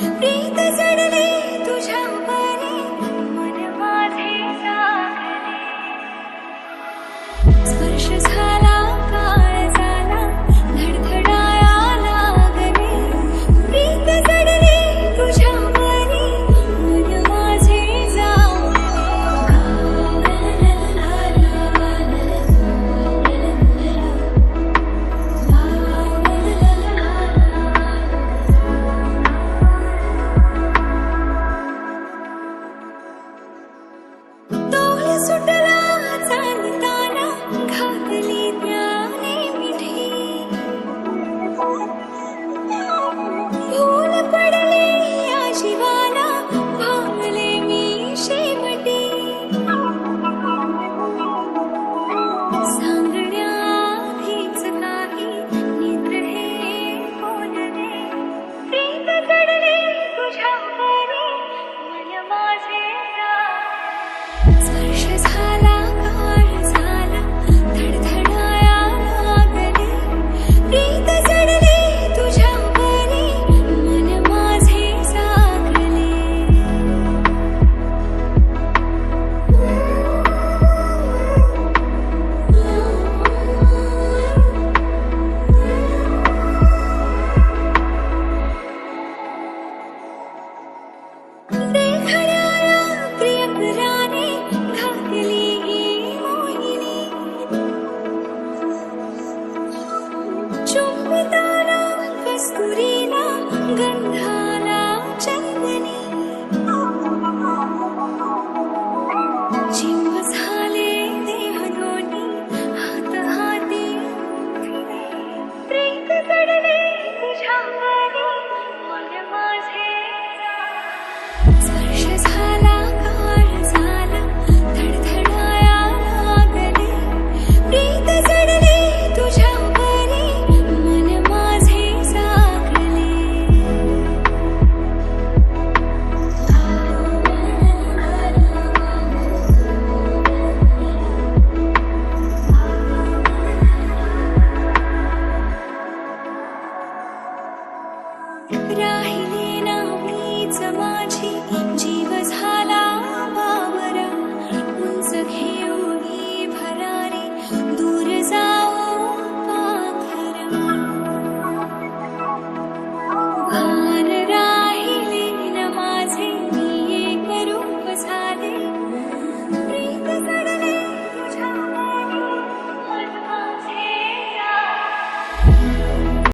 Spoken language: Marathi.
प्रीत जडले मन माझे जागले. स्पर्श झाला राहिली